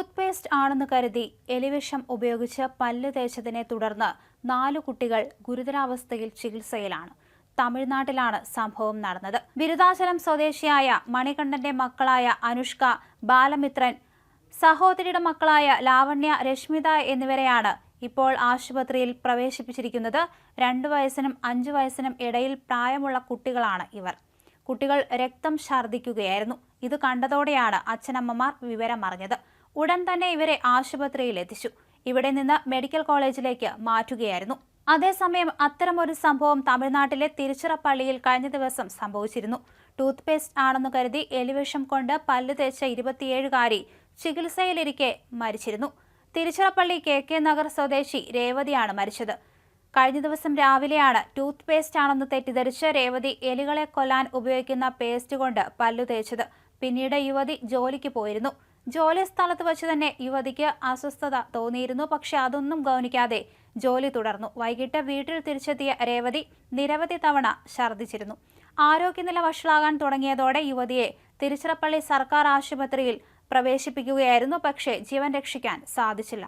Tooth paste ആണെന്ന് കരുതി എലിവിഷം ഉപയോഗിച്ച് പല്ല് തേച്ചതിനെ തുടർന്ന് നാലു കുട്ടികൾ ഗുരുതരാവസ്ഥയിൽ ചികിത്സയിലാണ്. തമിഴ്നാട്ടിലാണ് സംഭവം നടന്നത്. ബിരുദാചലം സ്വദേശിയായ മണികണ്ഠന്റെ മക്കളായ അനുഷ്ക ബാലമിത്രൻ സഹോദരിയുടെ മക്കളായ ലാവണ്യ രശ്മിത എന്നിവരെയാണ് ഇപ്പോൾ ആശുപത്രിയിൽ പ്രവേശിപ്പിച്ചിരിക്കുന്നത്. രണ്ടു വയസ്സിനും അഞ്ചു വയസ്സിനും ഇടയിൽ പ്രായമുള്ള കുട്ടികളാണ് ഇവർ. കുട്ടികൾ രക്തം ഛർദ്ദിക്കുകയായിരുന്നു. ഇത് കണ്ടതോടെയാണ് അച്ഛനമ്മമാർ വിവരമറിഞ്ഞത്. ഉടൻ തന്നെ ഇവരെ ആശുപത്രിയിൽ എത്തിച്ചു ഇവിടെ നിന്ന് മെഡിക്കൽ കോളേജിലേക്ക് മാറ്റുകയായിരുന്നു. അതേസമയം അത്തരമൊരു സംഭവം തമിഴ്നാട്ടിലെ തിരുച്ചിറപ്പള്ളിയിൽ കഴിഞ്ഞ ദിവസം സംഭവിച്ചിരുന്നു. ടൂത്ത് പേസ്റ്റ് ആണെന്ന് കരുതി എലിവിഷം കൊണ്ട് പല്ല് തേച്ച ഇരുപത്തിയേഴുകാരി ചികിത്സയിലിരിക്കെ മരിച്ചിരുന്നു. തിരുച്ചിറപ്പള്ളി കെ കെ നഗർ സ്വദേശി രേവതിയാണ് മരിച്ചത്. കഴിഞ്ഞ ദിവസം രാവിലെയാണ് ടൂത്ത് പേസ്റ്റ് ആണെന്ന് തെറ്റിദ്ധരിച്ച് രേവതി എലികളെ കൊല്ലാൻ ഉപയോഗിക്കുന്ന പേസ്റ്റ് കൊണ്ട് പല്ലു തേച്ചത്. പിന്നീട് യുവതി ജോലിക്ക് പോയിരുന്നു. ജോലി സ്ഥലത്ത് വെച്ച് തന്നെ യുവതിക്ക് അസ്വസ്ഥത തോന്നിയിരുന്നു. പക്ഷെ അതൊന്നും ഗൗനിക്കാതെ ജോലി തുടർന്നു. വൈകിട്ട് വീട്ടിൽ തിരിച്ചെത്തിയ രേവതി നിരവധി തവണ ഛർദ്ദിച്ചിരുന്നു. ആരോഗ്യനില വഷളാകാൻ തുടങ്ങിയതോടെ യുവതിയെ തിരുച്ചിറപ്പള്ളി സർക്കാർ ആശുപത്രിയിൽ പ്രവേശിപ്പിക്കുകയായിരുന്നു. പക്ഷേ ജീവൻ രക്ഷിക്കാൻ സാധിച്ചില്ല.